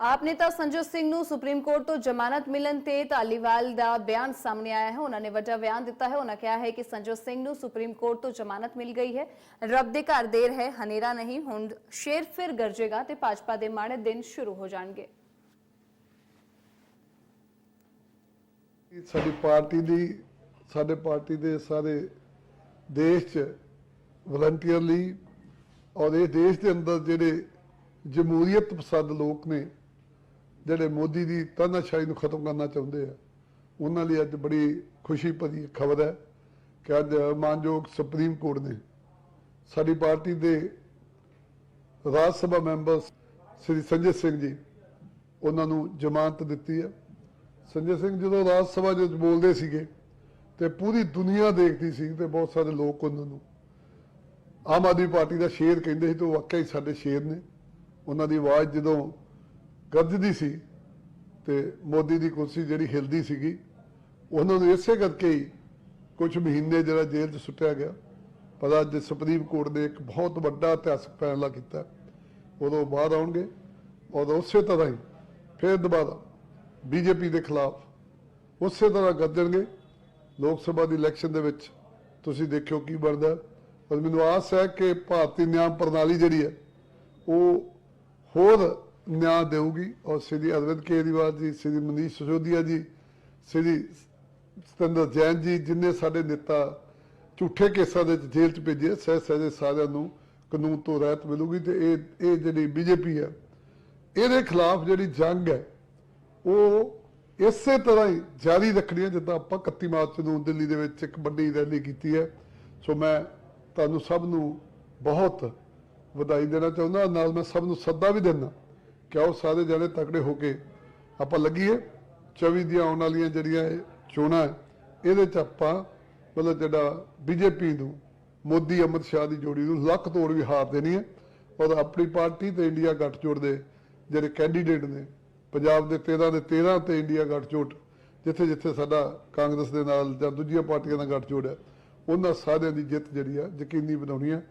ਆਪ ਨੇਤਾ ਸੰਜੋ ਸਿੰਘ ਨੂੰ ਸੁਪਰੀਮ ਕੋਰਟ ਤੋਂ ਜ਼ਮਾਨਤ ਮਿਲਣ ਤੇ ਧਾਲੀਵਾਲ ਦਾ ਬਿਆਨ ਸਾਹਮਣੇ ਆਇਆ ਹੈ। ਉਹਨਾਂ ਨੇ ਵੱਡਾ ਬਿਆਨ ਦਿੱਤਾ ਹੈ। ਉਹਨਾਂ ਕਿਹਾ ਹੈ ਕਿ ਸੰਜੋ ਸਿੰਘ ਨੂੰ ਸੁਪਰੀਮ ਕੋਰਟ ਤੋਂ ਜ਼ਮਾਨਤ ਮਿਲ ਗਈ ਹੈ। ਰੱਬ ਦੇ ਘਰ ਦੇਰ ਹੈ ਹਨੇਰਾ ਨਹੀਂ, ਹੁਣ ਸ਼ੇਰ ਫਿਰ ਗਰਜੇਗਾ ਤੇ ਭਾਜਪਾ ਦੇ ਮਾੜੇ ਦਿਨ ਸ਼ੁਰੂ ਹੋ ਜਾਣਗੇ। ਸਾਡੀ ਪਾਰਟੀ ਦੀ, ਸਾਡੇ ਪਾਰਟੀ ਦੇ ਸਾਰੇ ਦੇਸ਼ 'ਚ ਵਲੰਟੀਅਰਲੀ ਔਰ ਇਹ ਦੇਸ਼ ਦੇ ਅੰਦਰ ਜਿਹੜੇ ਜਮਹੂਰੀਅਤ ਪਸੰਦ ਲੋਕ ਨੇ ਜਿਹੜੇ ਮੋਦੀ ਦੀ ਤਾਨਾਸ਼ਾਹੀ ਨੂੰ ਖਤਮ ਕਰਨਾ ਚਾਹੁੰਦੇ ਆ, ਉਹਨਾਂ ਲਈ ਅੱਜ ਬੜੀ ਖੁਸ਼ੀ ਭਰੀ ਖਬਰ ਹੈ ਕਿ ਅੱਜ ਮਾਨਯੋਗ ਸੁਪਰੀਮ ਕੋਰਟ ਨੇ ਸਾਡੀ ਪਾਰਟੀ ਦੇ ਰਾਜ ਸਭਾ ਮੈਂਬਰ ਸ੍ਰੀ ਸੰਜੇ ਸਿੰਘ ਜੀ ਉਹਨਾਂ ਨੂੰ ਜ਼ਮਾਨਤ ਦਿੱਤੀ ਹੈ। ਸੰਜੇ ਸਿੰਘ ਜਦੋਂ ਰਾਜ ਸਭਾ ਵਿੱਚ ਬੋਲਦੇ ਸੀਗੇ ਤੇ ਪੂਰੀ ਦੁਨੀਆ ਦੇਖਦੀ ਸੀ ਤੇ ਬਹੁਤ ਸਾਰੇ ਲੋਕ ਉਹਨਾਂ ਨੂੰ, ਆਮ ਆਦਮੀ ਪਾਰਟੀ ਦਾ ਸ਼ੇਰ ਕਹਿੰਦੇ ਸੀ ਤੇ ਉਹ ਵਾਕਿਆ ਹੀ ਸਾਡੇ ਸ਼ੇਰ ਨੇ। ਉਹਨਾਂ ਦੀ ਆਵਾਜ਼ ਜਦੋਂ ਗੱਜਦੀ ਸੀ ਤੇ ਮੋਦੀ ਦੀ ਕੁਰਸੀ ਜਿਹੜੀ ਹਿਲਦੀ ਸੀਗੀ, ਉਹਨਾਂ ਨੂੰ ਇਸੇ ਕਰਕੇ ਹੀ ਕੁਝ ਮਹੀਨੇ ਜਿਹੜਾ ਜੇਲ੍ਹ 'ਚ ਸੁੱਟਿਆ ਗਿਆ। ਪਰ ਅੱਜ ਸੁਪਰੀਮ ਕੋਰਟ ਨੇ ਇੱਕ ਬਹੁਤ ਵੱਡਾ ਇਤਿਹਾਸਕ ਫੈਸਲਾ ਕੀਤਾ। ਉਦੋਂ ਬਾਹਰ ਆਉਣਗੇ, ਔਰ ਉਸੇ ਤਰ੍ਹਾਂ ਹੀ ਫਿਰ ਦੁਬਾਰਾ ਬੀਜੇਪੀ ਦੇ ਖਿਲਾਫ ਉਸੇ ਤਰ੍ਹਾਂ ਗੱਜਣਗੇ। ਲੋਕ ਸਭਾ ਦੀ ਇਲੈਕਸ਼ਨ ਦੇ ਵਿੱਚ ਤੁਸੀਂ ਦੇਖਿਓ ਕੀ ਬਣਦਾ। ਪਰ ਮੈਨੂੰ ਆਸ ਹੈ ਕਿ ਭਾਰਤੀ ਨਿਆਂ ਪ੍ਰਣਾਲੀ ਜਿਹੜੀ ਹੈ, ਉਹ ਹੋਰ ਨਿਆਂ ਦੇਊਗੀ। ਔਰ ਸ੍ਰੀ ਅਰਵਿੰਦ ਕੇਜਰੀਵਾਲ ਜੀ, ਸ੍ਰੀ ਮਨੀਸ਼ ਸਿਸੋਦੀਆ ਜੀ, ਸ੍ਰੀ ਸਤਿੰਦਰ ਜੈਨ ਜੀ, ਜਿੰਨੇ ਸਾਡੇ ਨੇਤਾ ਝੂਠੇ ਕੇਸਾਂ ਦੇ ਵਿੱਚ ਜੇਲ੍ਹ 'ਚ ਭੇਜੇ ਸਹਿ ਸਹਿਜੇ ਸਾਰਿਆਂ ਨੂੰ ਕਾਨੂੰਨ ਤੋਂ ਰਹਿਤ ਮਿਲੂਗੀ ਤੇ ਇਹ ਇਹ ਜਿਹੜੀ ਬੀਜੇਪੀ ਹੈ ਇਹਦੇ ਖਿਲਾਫ ਜਿਹੜੀ ਜੰਗ ਹੈ, ਉਹ ਇਸੇ ਤਰ੍ਹਾਂ ਹੀ ਜਾਰੀ ਰੱਖਣੀ ਹੈ, ਜਿੱਦਾਂ ਆਪਾਂ 31 ਮਾਰਚ ਨੂੰ ਦਿੱਲੀ ਦੇ ਵਿੱਚ ਇੱਕ ਵੱਡੀ ਰੈਲੀ ਕੀਤੀ ਹੈ। ਸੋ ਮੈਂ ਤੁਹਾਨੂੰ ਸਭ ਨੂੰ ਬਹੁਤ ਵਧਾਈ ਦੇਣਾ ਚਾਹੁੰਦਾ, ਨਾਲ ਮੈਂ ਸਭ ਨੂੰ ਸੱਦਾ ਵੀ ਦਿੰਦਾ। ਕਿ ਉਹ ਸਾਰੇ ਜਣੇ ਤਕੜੇ ਹੋ ਕੇ ਆਪਾਂ ਲੱਗੀਏ 24 ਦੀਆਂ ਆਉਣ ਵਾਲੀਆਂ ਜਿਹੜੀਆਂ ਇਹ ਚੋਣਾਂ ਇਹਦੇ ਚ ਆਪਾਂ ਮਤਲਬ ਜਿਹੜਾ ਬੀਜੇਪੀ ਨੂੰ, ਮੋਦੀ, ਅਮਿਤ ਸ਼ਾਹ ਦੀ ਜੋੜੀ ਨੂੰ ਲੱਖ ਤੋੜ ਵੀ ਹਾਰ ਦੇਣੀ ਹੈ ਔਰ ਆਪਣੀ ਪਾਰਟੀ ਤੇ ਇੰਡੀਆ ਗੱਠਜੋੜ ਦੇ ਜਿਹੜੇ ਕੈਂਡੀਡੇਟ ਨੇ, ਪੰਜਾਬ ਦੇ 13 ਦੇ 13 ਤੇ ਇੰਡੀਆ ਗੱਠਜੋੜ, ਜਿੱਥੇ ਜਿੱਥੇ ਸਾਡਾ ਕਾਂਗਰਸ ਦੇ ਨਾਲ ਜਾਂ ਦੂਜੀਆਂ ਪਾਰਟੀਆਂ ਦਾ ਗੱਠਜੋੜ ਹੈ, ਉਹਨਾਂ ਸਾਰਿਆਂ ਦੀ ਜਿੱਤ ਜਿਹੜੀ ਆ ਯਕੀਨੀ ਬਣਾਉਣੀ ਹੈ।